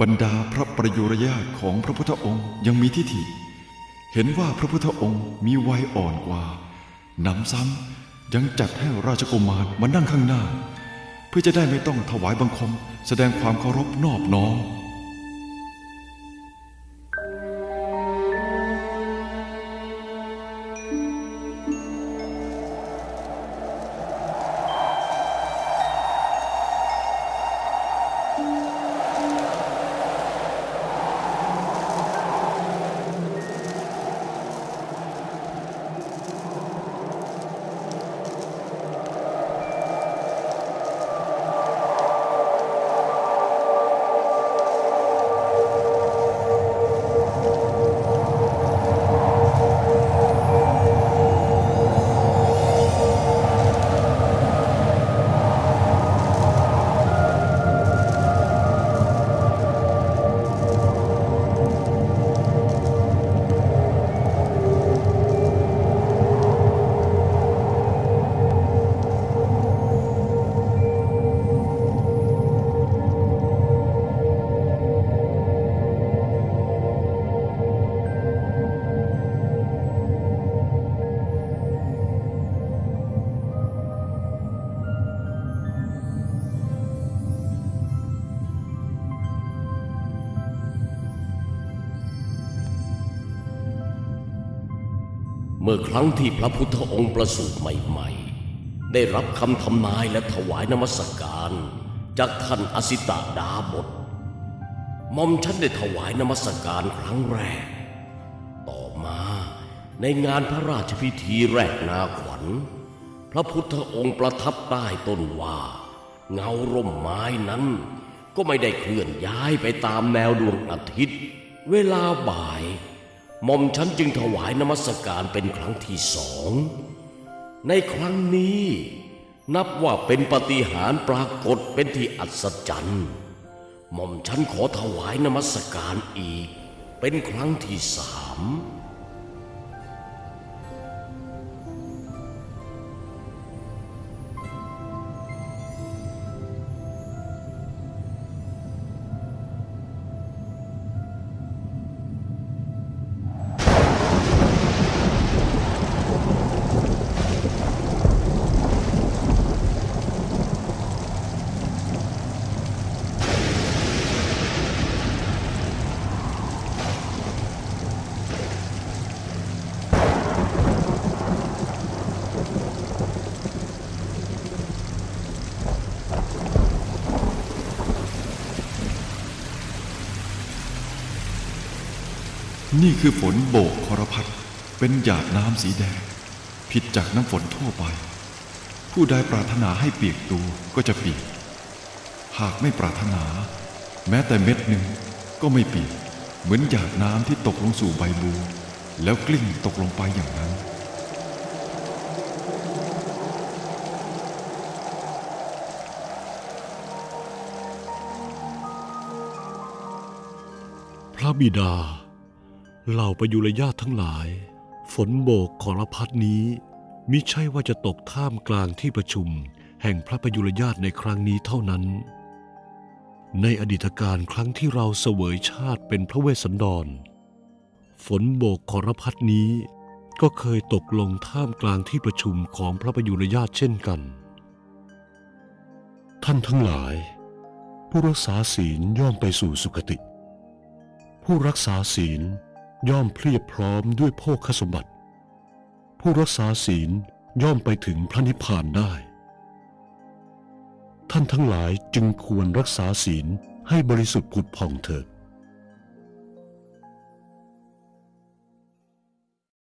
บรรดาพระประยุรญาติของพระพุทธองค์ยังมีทิฏฐิ เห็นว่าพระพุทธองค์มีวัยอ่อนกว่านำซ้ำยังจัดให้ราชกุมารมานั่งข้างหน้า เพื่อจะได้ไม่ต้องถวายบังคม แสดงความเคารพนอบน้อม มื่อครั้งที่พระพุทธองค์ประสูติใหม่ๆ ได้รับคำทำนายและถวายนมัสการ จากท่านอสิตาดาบทมอมฉันได้ถวายนมัสการครั้งแรก ต่อมาในงานพระราชพิธีแรกนาขวัญ พระพุทธองค์ประทับใต้ต้นว่า เงาร่มไม้นั้น ก็ไม่ได้เคลื่อนย้ายไปตามแนวดวงอาทิตย์ เวลาบ่าย หม่อมฉันจึงถวายนมัสการเป็นครั้งที่สอง ในครั้งนี้ นับว่าเป็นปฏิหารปรากฏเป็นที่อัศจรรย์หม่อมฉันขอถวายนมัสการอีก เป็นครั้งที่สาม นี่คือฝนโบกคอรพัดเป็นหยาดน้ำสีแดง ผิดจากน้ำฝนทั่วไป ผู้ใดปรารถนาให้เปียกตัวก็จะเปียก หากไม่ปรารถนา แม้แต่เม็ดหนึ่งก็ไม่เปียก เหมือนหยาดน้ำที่ตกลงสู่ใบบัวแล้วกลิ้งตกลงไปอย่างนั้น พระบิดา เหล่าประยุรญาติทั้งหลาย ฝนโบกขอรพัดนี้มิใช่ว่าจะตกท่ามกลางที่ประชุม แห่งพระประยุรญาติในครั้งนี้เท่านั้น ในอดีตการครั้งที่เราเสวยชาติเป็นพระเวสสันดร ฝนโบกขอรพัดนี้ก็เคยตกลงท่ามกลางที่ประชุมของพระประยุรญาติเช่นกัน ท่านทั้งหลาย ผู้รักษาศีลย่อมไปสู่สุคติ ผู้รักษาศีล ย่อมเพรียบพร้อมด้วยโภคสมบัติ ผู้รักษาศีลย่อมไปถึงพระนิพพานได้ ท่านทั้งหลายจึงควรรักษาศีลให้บริสุทธิ์ผุดผ่องเถิด